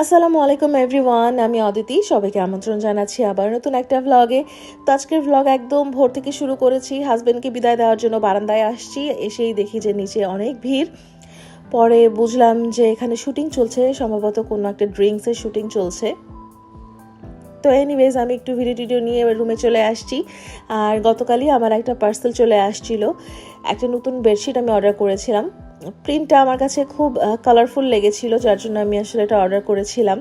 আসসালামু আলাইকুম এভরিওয়ান আমি অদিতি সবাইকে আমন্ত্রণ জানাচ্ছি আবার নতুন একটা ভ্লগে তো আজকের ভ্লগ একদম ভোর থেকে শুরু করেছি। হাজব্যান্ডকে বিদায় দেওয়ার জন্য বারান্দায় আসছি, এসেই দেখি যে নিচে অনেক ভিড়। পরে বুঝলাম যে এখানে শুটিং চলছে, সম্ভবত কোনো একটা ড্রিঙ্কসের শুটিং চলছে। তো এনিওয়েজ আমি একটু ভিডিও টিডিও নিয়ে রুমে চলে আসছি। আর গতকালই আমার একটা পার্সেল চলে আসছিল। একটা নতুন বেডশিট আমি অর্ডার করেছিলাম। প্রিন্টটা আমার কাছে খুব কালারফুল লেগেছিল, যার জন্য আমি আসলে এটা অর্ডার করেছিলাম।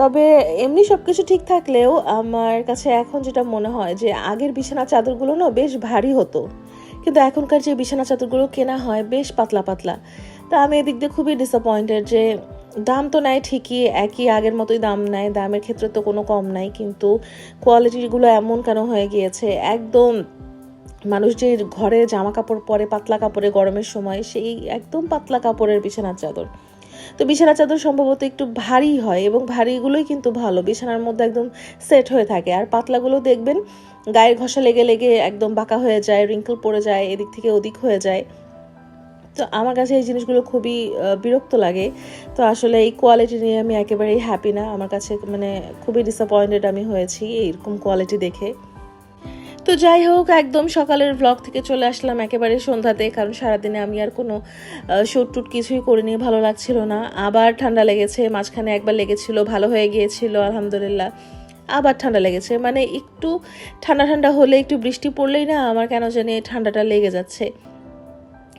তবে এমনি সব কিছু ঠিক থাকলেও আমার কাছে এখন যেটা মনে হয় যে, আগের বিছানা চাদরগুলো না বেশ ভারী হতো। কিন্তু এখনকার যে বিছানা চাদরগুলো কেনা হয় বেশ পাতলা পাতলা। তা আমি এদিক দিয়ে খুবই ডিসঅ্যাপয়েন্টেড যে, দাম তো নেয় ঠিকই, একই আগের মতোই দাম নেয়, দামের ক্ষেত্রে তো কোনো কম নাই, কিন্তু কোয়ালিটিগুলো এমন কেন হয়ে গিয়েছে? একদম মানুষ যে ঘরে জামা কাপড় পরে পাতলা কাপড়ে গরমের সময় সেই একদম পাতলা কাপড়ের বিছানার চাদর। তো বিছানার চাদর সম্ভবত একটু ভারী হয় এবং ভারীগুলোই কিন্তু ভালো, বিছানার মধ্যে একদম সেট হয়ে থাকে। আর পাতলাগুলো দেখবেন, গায়ের ঘষা লেগে লেগে একদম বাঁকা হয়ে যায় রিঙ্কল পড়ে যায়, এদিক থেকে ওদিক হয়ে যায়। তো আমার কাছে এই জিনিসগুলো খুবই বিরক্ত লাগে। তো আসলে এই কোয়ালিটি নিয়ে আমি একেবারেই হ্যাপি না। আমার কাছে মানে খুবই ডিসঅ্যাপয়েন্টেড আমি হয়েছি এইরকম কোয়ালিটি দেখে। তো যাই হোক, একদম সকালের ব্লগ থেকে চলে আসলাম একেবারে সন্ধ্যাতে, কারণ সারাদিনে আমি আর কোনো শুট টুট কিছুই করিনি, ভালো লাগছিল না। আবার ঠান্ডা লেগেছে, মাঝখানে একবার লেগেছিল, ভালো হয়ে গিয়েছিল, আলহামদুলিল্লাহ। আবার ঠান্ডা লেগেছে মানে একটু ঠান্ডা ঠান্ডা হলে একটু বৃষ্টি পড়লেই না আমার কেন জানি ঠান্ডাটা লেগে যাচ্ছে।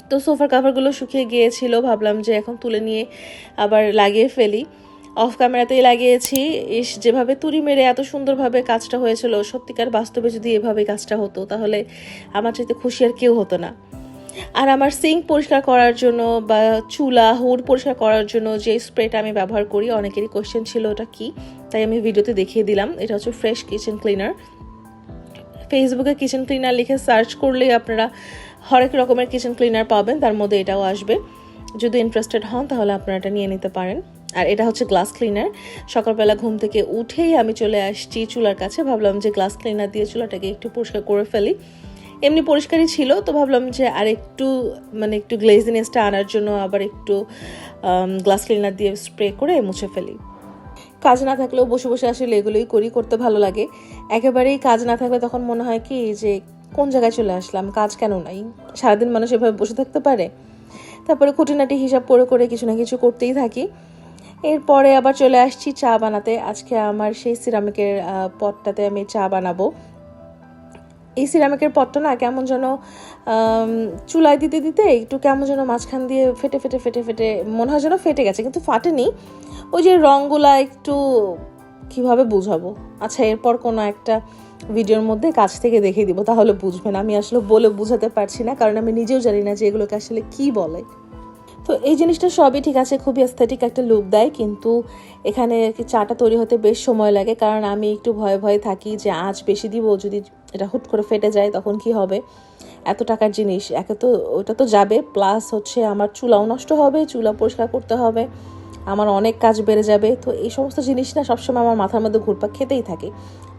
তো সোফার কাভারগুলো শুকিয়ে গিয়েছিল, ভাবলাম যে এখন তুলে নিয়ে আবার লাগিয়ে ফেলি। অফ ক্যামেরাতেই লাগিয়েছি। ইস, যেভাবে তুড়ি মেরে এত সুন্দরভাবে কাজটা হয়েছিল, সত্যিকার বাস্তবে যদি এভাবে কাজটা হতো, তাহলে আমার চাইতে খুশি আর কেউ হতো না। আর আমার সিঙ্ক পরিষ্কার করার জন্য বা চুলা, হুড পরিষ্কার করার জন্য যে স্প্রেটা আমি ব্যবহার করি, অনেকেরই কোয়েশ্চেন ছিল ওটা কি, তাই আমি ভিডিওতে দেখিয়ে দিলাম। এটা হচ্ছে ফ্রেশ কিচেন ক্লিনার ফেসবুকে কিচেন ক্লিনার লিখে সার্চ করলেই আপনারা হরেক রকমের কিচেন ক্লিনার পাবেন, তার মধ্যে এটাও আসবে। যদি ইন্টারেস্টেড হন, তাহলে আপনারা এটা নিয়ে নিতে পারেন। আর এটা হচ্ছে গ্লাস ক্লিনার সকালবেলা ঘুম থেকে উঠেই আমি চলে আসছি চুলার কাছে। ভাবলাম যে গ্লাস ক্লিনার দিয়ে চুলাটাকে একটু পরিষ্কার করে ফেলি। এমনি পরিষ্কারই ছিল, তো ভাবলাম যে আর একটু মানে একটু গ্লেজিনেসটা আনার জন্য আবার একটু গ্লাস ক্লিনার দিয়ে স্প্রে করে মুছে ফেলি। কাজ না থাকলেও বসে বসে আসলে এগুলোই করি, করতে ভালো লাগে। একেবারেই কাজ না থাকলে তখন মনে হয় কি যে কোন জায়গায় চলে আসলাম, কাজ কেন নাই? সারাদিন মানুষ এভাবে বসে থাকতে পারে? তারপরে খুঁটিনাটি হিসাব করে করে কিছু না কিছু করতেই থাকি। এরপরে আবার চলে আসছি চা বানাতে। আজকে আমার সেই সিরামিকের পটটাতে আমি চা বানাবো। এই সিরামিকের পটটা না কেমন যেন চুলায় দিতে দিতে একটু কেমন যেন মাঝখান দিয়ে ফেটে ফেটে ফেটে ফেটে মনে হয় যেন ফেটে গেছে, কিন্তু ফাটেনি। ওই যে রঙগুলা একটু কীভাবে বুঝাবো? আচ্ছা এরপর কোনো একটা ভিডিওর মধ্যে কাছ থেকে দেখিয়ে দিব, তাহলে বুঝবেন। আমি আসলে বলে বুঝাতে পারছি না, কারণ আমি নিজেও জানি না যে এগুলোকে আসলে কি বলে। তো এই জিনিসটা সবই ঠিক আছে, খুবই অ্যাস্থেটিক একটা লুক দেয়, কিন্তু এখানে চাটা তৈরি হতে বেশ সময় লাগে, কারণ আমি একটু ভয়ে ভয়ে থাকি যে আঁচ বেশি দিব যদি এটা হুট করে ফেটে যায় তখন কি হবে? এত টাকার জিনিস, একে তো, ওটা তো যাবে প্লাস হচ্ছে আমার চুলাও নষ্ট হবে, চুলা পরিষ্কার করতে হবে, আমার অনেক কাজ বেড়ে যাবে, তো এই সমস্ত জিনিস না সবসময় আমার মাথার মধ্যে ঘুরপাক খেতেই থাকে।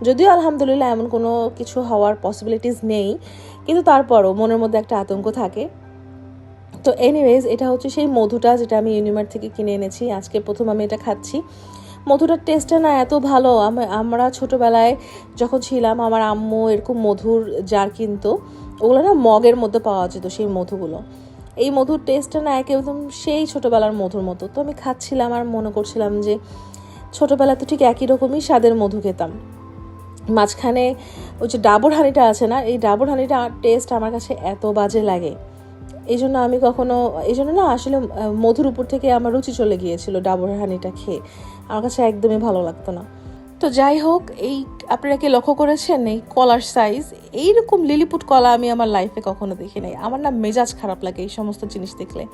যদিও আলহামদুলিল্লাহ এমন কোনো কিছু হওয়ার পসিবিলিটিস নেই, কিন্তু তারপরও মনের মধ্যে একটা আতঙ্ক থাকে। তো এনিওয়েজ এটা হচ্ছে সেই মধুটা যেটা আমি ইউনিমার্ট থেকে কিনে এনেছি। আজকে প্রথম আমি এটা খাচ্ছি। মধুটার টেস্টটা না এত ভালো। আমরা ছোটোবেলায় যখন ছিলাম, আমার আম্মু এরকম মধুর জার কিনতো। ওগুলো না মগের মধ্যে পাওয়া যেত, সেই মধুগুলো। এই মধুর টেস্টটা না একদম সেই ছোটোবেলার মধুর মতো। তো আমি খাচ্ছিলাম আর মনে করছিলাম যে ছোটোবেলা তো ঠিক একই রকমই স্বাদের মধু খেতাম। মাঝখানে ওই যে ডাবর হানিটা আছে না, এই ডাবর হানিটা টেস্ট আমার কাছে এত বাজে লাগে। এই জন্য আমি কখনো এই জন্য না আসলে মধুর উপর থেকে আমার রুচি চলে গিয়েছিল ডাবর হানিটা খেয়ে। আমার কাছে একদমই ভালো লাগতো না। তো যাই হোক, এই আপনারা কি লক্ষ্য করেছেন এই কলার সাইজ এইরকম লিলিপুট কলা আমি আমার লাইফে কখনো দেখি নাই। আমার না মেজাজ খারাপ লাগে এই সমস্ত জিনিস দেখলে।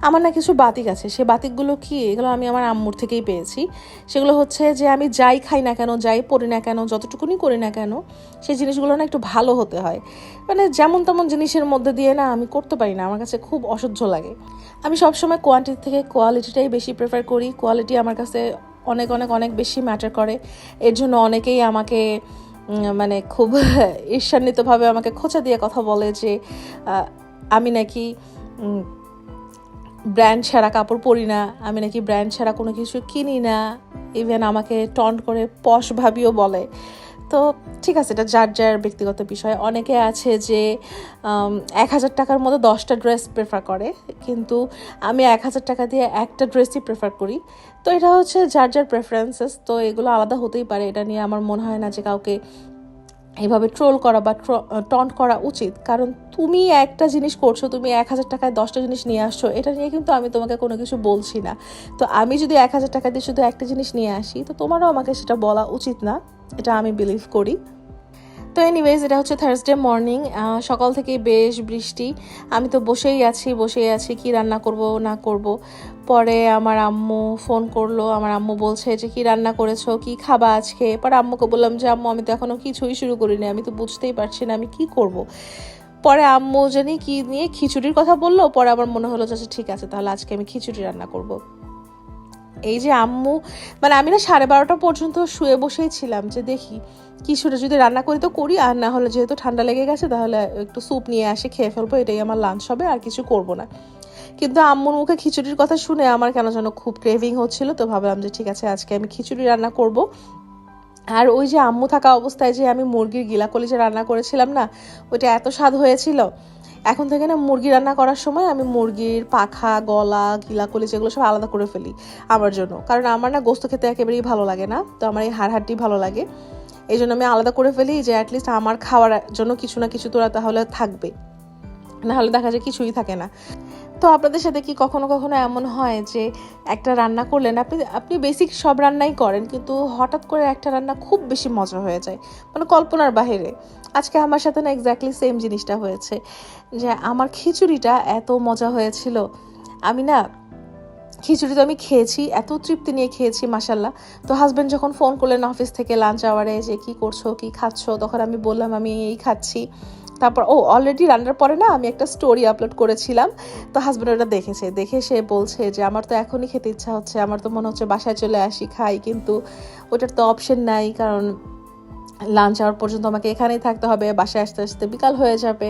আমার না কিছু বাতিক আছে। সে বাতিকগুলো কি? এগুলো আমি আমার আম্মুর থেকেই পেয়েছি। সেগুলো হচ্ছে যে আমি যাই খাই না কেন, যাই পড়ি না কেন, যতটুকুনি করি না কেন সেই জিনিসগুলো না একটু ভালো হতে হয়। মানে যেমন তেমন জিনিসের মধ্যে দিয়ে না আমি করতে পারি না। আমার কাছে খুব অসহ্য লাগে। আমি সবসময় কোয়ান্টিটি থেকে কোয়ালিটিটাই বেশি প্রেফার করি। কোয়ালিটি আমার কাছে অনেক অনেক অনেক বেশি ম্যাটার করে। এর জন্য অনেকেই আমাকে মানে খুব ঈর্ষান্বিতভাবে আমাকে খোঁচা দিয়ে কথা বলে যে আমি নাকি ব্র্যান্ড ছাড়া কাপড় পরি না, আমি নাকি ব্র্যান্ড ছাড়া কোনো কিছু কিনি না ইভেন আমাকে টন করে পশ ভাবিও বলে। তো ঠিক আছে, এটা যার যার ব্যক্তিগত বিষয়। অনেকে আছে যে এক হাজার টাকার মতো দশটা ড্রেস প্রেফার করে, কিন্তু আমি এক হাজার টাকা দিয়ে একটা ড্রেসই প্রেফার করি। তো এটা হচ্ছে যার যার প্রেফারেন্সেস তো এগুলো আলাদা হতেই পারে। এটা নিয়ে আমার মনে হয় না যে কাউকে এইভাবে ট্রোল করা বা টন্ট করা উচিত। কারণ তুমি একটা জিনিস করছ, তুমি এক হাজার টাকায় দশটা জিনিস নিয়ে আসছো, এটা নিয়ে কিন্তু আমি তোমাকে কোনো কিছু বলছি না। তো আমি যদি এক হাজার টাকা দিয়ে শুধু একটা জিনিস নিয়ে আসি, তো তোমারও আমাকে সেটা বলা উচিত না। এটা আমি বিলিভ করি। তো এনিওয়েজ এটা হচ্ছে থার্সডে মর্নিং সকাল থেকে বেশ বৃষ্টি আমি তো বসেই আছি বসেই আছি কি রান্না করব না করব পরে আমার আম্মু ফোন করল আমার আম্মু বলছে যে কি রান্না করেছ কি খাবা আজকে পরে আম্মুকে বললাম যে আম্মু আমি তো এখনও কিছুই শুরু করিনি আমি তো বুঝতেই পারছি না আমি কি করব। পরে আম্মু জানি কি নিয়ে খিচুড়ির কথা বলল পরে আমার মনে হলো যে আচ্ছা, ঠিক আছে তাহলে আজকে আমি খিচুড়ি রান্না করব। এই যে আম্মু মানে আমি না সাড়ে বারোটা পর্যন্ত শুয়ে বসেই ছিলাম যে দেখি কিছুটা যদি রান্না করি তো করি, আর না হলে যেহেতু ঠান্ডা লেগে গেছে, তাহলে একটু স্যুপ নিয়ে আসে, খেয়ে ফেলব, এটাই আমার লাঞ্চ হবে, আর কিছু করব না। কিন্তু আম্মুর মুখে খিচুড়ির কথা শুনে আমার কেন যেন খুব ক্রেভিং হচ্ছিল, তো ভাবলাম যে ঠিক আছে, আজকে আমি খিচুড়ি রান্না করব। আর ওই যে আম্মু থাকা অবস্থায় যে আমি মুরগির গিলা কলিজা রান্না করেছিলাম না, ওইটা এত স্বাদ হয়েছিল। এখন থেকে না মুরগি রান্না করার সময় আমি মুরগির পাখা, গলা, গিলাকলি যেগুলো সব আলাদা করে ফেলি আমার জন্য। কারণ আমার না গোস্ত খেতে একেবারেই ভালো লাগে না, তো আমার এই হাড় হাড্ডি ভালো লাগে। এই জন্য আমি আলাদা করে ফেলি যে অ্যাটলিস্ট আমার খাওয়ার জন্য কিছু না কিছু তোরা তাহলে থাকবে। নাহলে দেখা যায় কিছুই থাকে না। তো আপনাদের সাথে কি কখনো কখনো এমন হয় যে একটা রান্না করলেন, আপনি আপনি বেসিক সব রান্নাই করেন, কিন্তু হঠাৎ করে একটা রান্না খুব বেশি মজা হয়ে যায় মানে কল্পনার বাহিরে। আজকে আমার সাথে না এক্স্যাক্টলি সেম জিনিসটা হয়েছে, যে আমার খিচুড়িটা এত মজা হয়েছিল। আমি না খিচুড়ি তো আমি খেয়েছি, এত তৃপ্তি নিয়ে খেয়েছি মাসাল্লাহ তো হাজব্যান্ড যখন ফোন করলেন অফিস থেকে লাঞ্চ আওয়ারে যে কি করছ, কি খাচ্ছ, তখন আমি বললাম, আমি এই খাচ্ছি। তারপর, ও অলরেডি রান্নার পরে না আমি একটা স্টোরি আপলোড করেছিলাম। তো হাজব্যান্ড ওটা দেখেছে, দেখে সে বলছে যে, আমার তো এখনই খেতে ইচ্ছা হচ্ছে, আমার তো মনে হচ্ছে বাসায় চলে আসি, খাই। কিন্তু ওটার তো অপশন নাই, কারণ লাঞ্চ আওয়ার পর্যন্ত আমাকে এখানেই থাকতে হবে, বাসায় আসতে আসতে বিকাল হয়ে যাবে।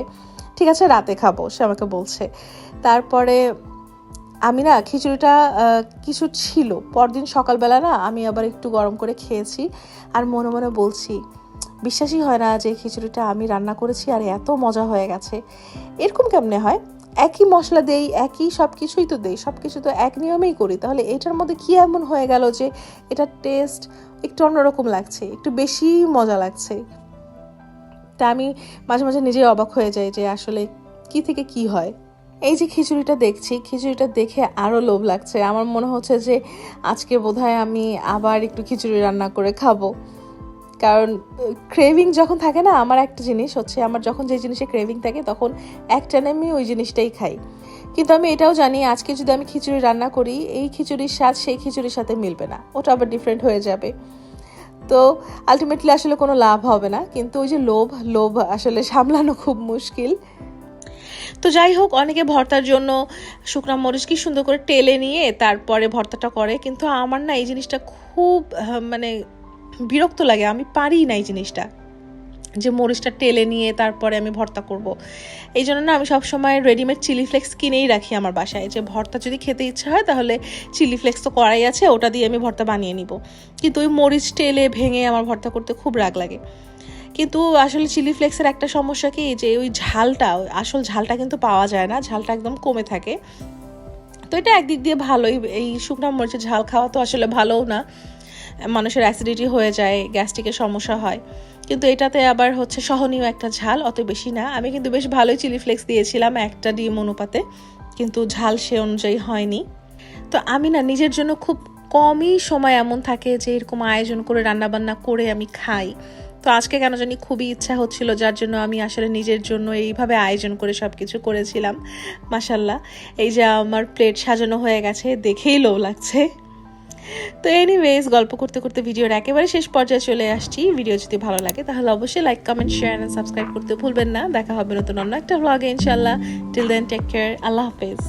ঠিক আছে, রাতে খাব, সে আমাকে বলছে। তারপরে আমি না খিচুড়িটা কিছু ছিল। পরদিন সকালবেলা না আমি আবার একটু গরম করে খেয়েছি আর মনে মনে বলছি, বিশ্বাসই হয় না যে খিচুড়িটা আমি রান্না করেছি আর এত মজা হয়ে গেছে। এরকম কেমনে হয়? একই মশলা দেই, একই সব কিছুই তো দেই সব কিছু তো এক নিয়মেই করি। তাহলে এটার মধ্যে কি এমন হয়ে গেল যে এটার টেস্ট একটু অন্যরকম লাগছে, একটু বেশি মজা লাগছে? তা আমি মাঝে মাঝে নিজেই অবাক হয়ে যাই যে আসলে কি থেকে কি হয়। এই যে খিচুড়িটা দেখছি, খিচুড়িটা দেখে আরও লোভ লাগছে। আমার মনে হচ্ছে যে আজকে বোধহয় আমি আবার একটু খিচুড়ি রান্না করে খাব। কারণ ক্রেভিং যখন থাকে না, আমার একটা জিনিস হচ্ছে, আমার যখন যে জিনিসে ক্রেভিং থাকে, তখন একটা আমি ওই জিনিসটাই খাই। কিন্তু আমি এটাও জানি, আজকে যদি আমি খিচুড়ি রান্না করি, এই খিচুড়ির স্বাদ সেই খিচুড়ির সাথে মিলবে না। ওটা আবার ডিফারেন্ট হয়ে যাবে। তো আলটিমেটলি আসলে কোনো লাভ হবে না, কিন্তু ওই যে লোভ লোভ আসলে সামলানো খুব মুশকিল। তো যাই হোক, অনেকে ভর্তার জন্য শুকনা মরিচ কি সুন্দর করে টেলে নিয়ে তারপরে ভর্তাটা করে। কিন্তু আমার না এই জিনিসটা খুব মানে বিরক্ত লাগে। আমি পারি না এই জিনিসটা। যে মরিচটা টেলে নিয়ে তারপরে আমি ভর্তা করব। এই জন্য না আমি সবসময় রেডিমেড চিলি ফ্লেক্স কিনেই রাখি আমার বাসায়। যে ভর্তা যদি খেতে ইচ্ছা হয়, তাহলে চিলি ফ্লেক্স তো করাই আছে, ওটা দিয়ে আমি ভর্তা বানিয়ে নিব। কিন্তু ওই মরিচ টেলে, ভেঙে আমার ভর্তা করতে খুব রাগ লাগে। কিন্তু আসলে চিলি ফ্লেক্সের একটা সমস্যা কি? যে ওই ঝালটা আসল ঝালটা কিন্তু পাওয়া যায় না, ঝালটা একদম কমে থাকে। তো এটা একদিক দিয়ে ভালোই, এই শুকনো মরিচের ঝাল খাওয়া তো আসলে ভালোও না। মানুষের অ্যাসিডিটি হয়ে যায় গ্যাস্ট্রিকের সমস্যা হয়। কিন্তু এটাতে আবার হচ্ছে সহনীয় একটা ঝাল, অত বেশি না। আমি কিন্তু বেশ ভালোই চিলি ফ্লেক্স দিয়েছিলাম, একটা ডিম অনুপাতে। কিন্তু ঝাল সে অনুযায়ী হয়নি। তো আমি না নিজের জন্য খুব কমই সময় এমন থাকে যে এরকম আয়োজন করে রান্নাবান্না করে আমি খাই। তো আজকে কেন জানি খুবই ইচ্ছা হচ্ছিল, যার জন্য আমি আসলে নিজের জন্য এইভাবে আয়োজন করে সব কিছু করেছিলাম মাসাল্লাহ এই যে আমার প্লেট সাজানো হয়ে গেছে, দেখেই লো লাগছে। তো এনিওয়েজ গল্প করতে করতে ভিডিওর একেবারে শেষ পর্যায়ে চলে আসছি। ভিডিও যদি ভালো লাগে, তাহলে অবশ্যই like comment share and subscribe করতে ভুলবেন না। দেখা হবে নতুন অন্য একটা ভ্লগে ইনশাল্লাহ টিল দেন টেক কেয়ার আল্লাহ হাফেজ।